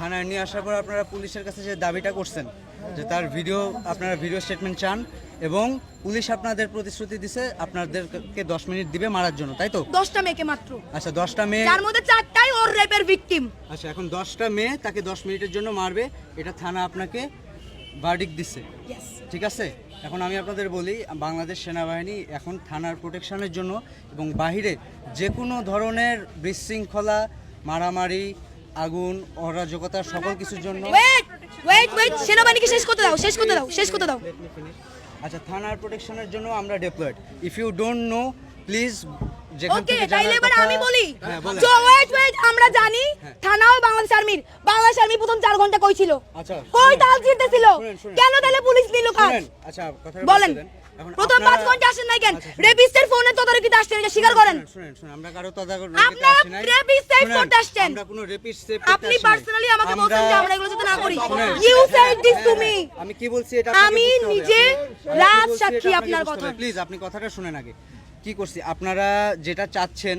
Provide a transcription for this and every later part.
থানায় নিয়ে আসার পর আপনারা পুলিশের কাছে যে দাবিটা করছেন যে তার ভিডিও আপনারা ভিডিও স্টেটমেন্ট চান এবং পুলিশ আপনাদের প্রতিশ্রুতি দিছে আপনাদেরকে দশ মিনিট দিবে মারার জন্য তাই তো? দশটা মেয়েকে মাত্র। আচ্ছা দশটা মেয়ে তার মধ্যে চারটাই ওর রেপের ভিকটিম আচ্ছা এখন দশটা মেয়ে তাকে দশ মিনিটের জন্য মারবে এটা থানা আপনাকে ভার্ডিক দিচ্ছে ঠিক আছে? এখন আমি আপনাদের বলি বাংলাদেশ সেনাবাহিনী এখন থানার প্রোটেকশনের জন্য এবং বাহিরে যে কোনো ধরনের বিশৃঙ্খলা মারামারি আগুন অরাজকতা সকল কিছুর জন্য ওয়েট ওয়েট ওয়েট সেনাবাহিনীকে শেষ করতে দাও শেষ করতে দাও শেষ করতে দাও। আচ্ছা থানার প্রোটেকশনের জন্য আমরা deployed if you don't know please okay তাইলে এবার আমি বলি। তো ওয়েট ওয়েট আমরা জানি হ্যাঁ। থানাও বাংলাদেশ আর্মির বাংলাদেশ আর্মি প্রথম চার ঘণ্টা কই ছিল? আচ্ছা কই। তাল শুনেন। কেন তাহলে পুলিশ নিল কাজ? আচ্ছা বলেন। প্রথম পাঁচ ঘণ্টা আসেন নাই কেন? আচ্ছা, ফোনে তদারকিতে আসছেন এটা স্বীকার করেন। শুনেন, শুনেন শুনেন আমরা কারও তদারকি আপনারা আসি নাই। rapist save শুনেন, করতে আসছেন। আমরা কোনো rapist save আপনি করতে আসি নাই। পার্সোনালি আমাকে বলছেন যে আমরা এগুলো যাতে না করি। You said this to me আমি কি বলছি এটা আমি নিজে রাত সাক্ষী আপনার কথা। প্লিজ আপনি কথাটা শুনেন আগে। কি করছি? আপনারা যেটা চাচ্ছেন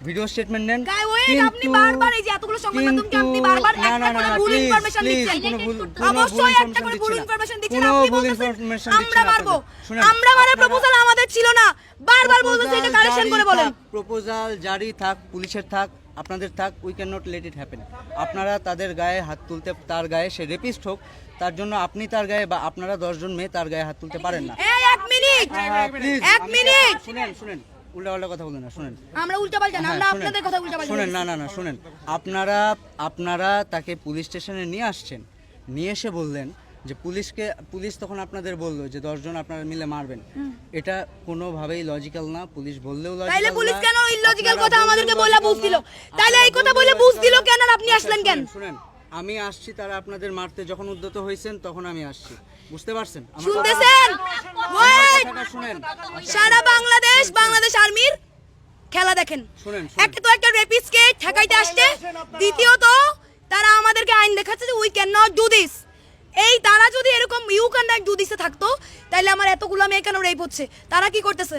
ভিডিও স্টেটমেন্ট নেন। আপনি বারবার এই যে এতগুলো সংবাদ মাধ্যমকে আপনি বারবার একটা করে ভুল ইনফরমেশন দিচ্ছেন। অবশ্যই একটা করে ভুল। ইনফরমেশন দিচ্ছেন। আপনি দিচ্ছি আমরা মারবো আমরা আপনারা- প্রপোজাল আমাদের ছিল না। বারবার বলতেছে এটা কারেকশন করে বলেন। প্রপোজাল জারি থাক পুলিশের থাক আপনাদের থাক we can not let it happen আপনারা তাদের গায়ে হাত তুলতে তার গায়ে সে রেপিস্ট হোক তার জন্য আপনি তার গায়ে বা আপনারা দশজন মেয়ে তার গায়ে হাত তুলতে পারেন না। এই এক মিনিট। এক মিনিট। শুনেন শুনেন। উল্টা পাল্টা কথা বলেন না শুনেন। আমরা উল্টা পাল্টা না হ্যাঁ, আমরা আপনাদের কথা উল্টা পাল্টা শুনেন না না না শুনেন। আপনারা আপনারা তাকে পুলিশ স্টেশনে নিয়ে আসছেন। নিয়ে এসে বললেন যে পুলিশকে পুলিশ তখন আপনাদের বলল যে দশজন আপনারা মিলে মারবেন। এটা কোনোভাবেই লজিক্যাল না। পুলিশ বললেও তাইলে পুলিশ কেন ইলজিক্যাল কথা আমাদেরকে বলে বুঝ দিল তাইলে এই কথা বলে বুঝ দিল কেন আপনি আসলেন কেন? শুনেন আমি আসছি তারা আপনাদের মারতে যখন উদ্যত হয়েছেন তখন আমি আসছি। বুঝতে পারছেন? শুনতেছেন? সারা বাংলাদেশ বাংলাদেশ আর্মির খেলা দেখেন। একটা তো একটা রেপিসকে ঠেকাইতে আসছে। দ্বিতীয়ত তারা আমাদেরকে আইন দেখাচ্ছে যে we can not do this এই তারা যদি এরকম ইউ ক্যান নট ডু দিসে থাকতো তাহলে আমার এতগুলো মেয়ে কেন রেপ হচ্ছে? তারা কি করতেছে?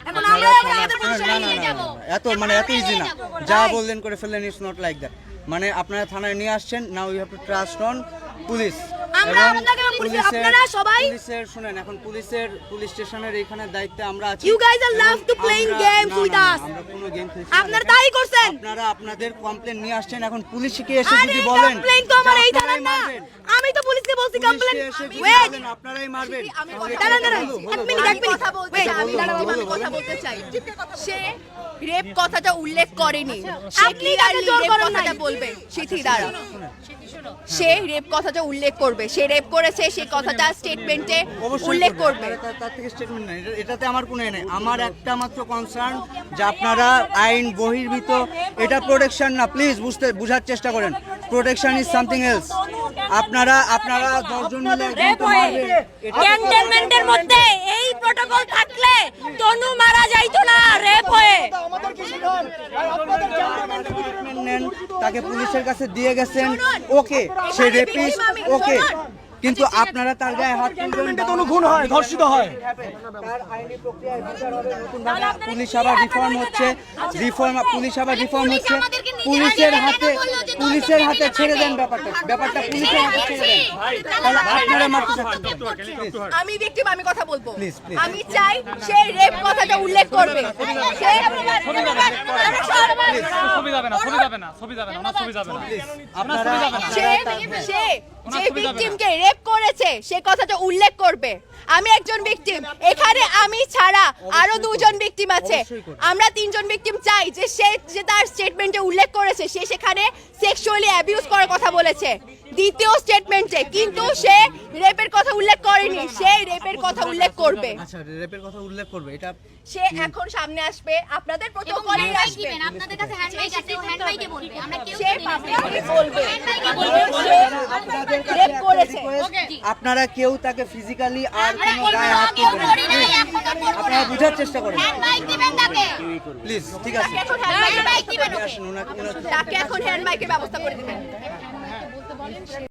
এখন আমরা আমাদের শুনেন, প্রতিষ্ঠানে না, না, নিয়ে যাব। এত মানে এত ইজি না। যা বললেন করে ফেললেন ইটস নট লাইক দ্যাট মানে আপনারা থানায় নিয়ে আসছেন now you have to trust on police আমরা আপনাকে পুলিশ- আপনারা সবাই- পুলিশের শুনেন এখন পুলিশের পুলিশ স্টেশনের এখানে দায়িত্বে আমরা আছি. আমরা কোনো গেম খেলছি আপনারা তাই করছেন। আপনারা আপনাদের কমপ্লেন নিয়ে আসছেন এখন পুলিশকে এসে যদি বলেন কমপ্লেইন তো আমার এই আপনারাই না। মারবেন, আমি তো পুলিশকে বলছি কমপ্লেন ওয়েট আপনারাই মারবেন। আমি দাঁড়ান দাঁড়ান এক মিনিট এক মিনিট। কথা বলতে আমি দাঁড়ান, আমি কথা বলতে চাই। সে রেপ কথাটা উল্লেখ করেনি। আপনি তাকে জোর রেপ করেন কথাটা বলবে? সিথি দ্বারা সে রেপ কথাটা উল্লেখ করবে। সে রেপ করেছে সেই কথাটা স্টেটমেন্টে উল্লেখ করবে। তার- থেকে স্টেটমেন্ট নাই। এটাতে আমার কোনো এ নেই। আমার একটা মাত্র কনসার্ন যে আপনারা আইন বহির্ভূত। এটা প্রোটেকশন না প্লিজ বুঝতে বুঝার চেষ্টা করেন। প্রোটেকশন ইজ সামথিং এলস আপনারা আপনারা দশজন মিলে ক্যান্টনমেন্টের মধ্যে এই প্রোটোকল থাকলে তনু মারা যাইতো না রেপ হয়ে নেন তাকে পুলিশের কাছে দিয়ে গেছেন। ওকে সে রেপিস ওকে। কিন্তু আপনারা তার গায়ে হাত তুলবেন কোনো খুন হয় ধর্ষিত হয়। তার আইনি প্রক্রিয়ায় বিচার হবে নতুনভাবে পুলিশ আবার রিফর্ম হচ্ছে। রিফর্ম পুলিশ আবার রিফর্ম হচ্ছে। পুলিশের হাতে পুলিশের হাতে ছেড়ে দেন ব্যাপারটা। ব্যাপারটা পুলিশের হাতে ছেড়ে দেন। তাহলে আপনারা মারতে থাকছেন আমি ভিকটিম আমি কথা বলব. আমি চাই সেই রেপ কথাটা উল্লেখ করবে। সে ছবি যাবে না। ছবি যাবে না। ছবি যাবে না। ছবি যাবে না আপনারা সে সে যে ভিকটিমকে রেপ করেছে সে কথাটা উল্লেখ করবে। আমি একজন ভিকটিম এখানে আমি ছাড়া আরও দুজন ভিকটিম আছে। আমরা তিনজন ভিকটিম চাই যে সে যে তার স্টেটমেন্টে উল্লেখ করেছে সে সেখানে সেক্সুয়ালি অ্যাবিউজ করার কথা বলেছে। দ্বিতীয় স্টেটমেন্টে কিন্তু সে রেপের কথা উল্লেখ করেনি সে রেপের কথা উল্লেখ করবে। আচ্ছা রেপের কথা উল্লেখ করবে এটা সে এখন সামনে আসবে আপনাদের প্রোটোকলে আসবে। আপনাদের কাছে হ্যান্ড মাইক আছে হ্যান্ড মাইকে বলবে আমরা কেউ সে পাবলিকলি বলবে। রেপ করেছে। আপনারা কেউ তাকে ফিজিক্যালি আর কোনো গায়ে হাত তো আপনারা বুঝার চেষ্টা করেন। হ্যান্ড মাইক দিবেন তাকে। প্লিজ ঠিক আছে। এখন হ্যান্ড মাইক দিবেন। তাকে এখন হ্যান্ড মাইকের ব্যবস্থা করে দিবেন। Thank you.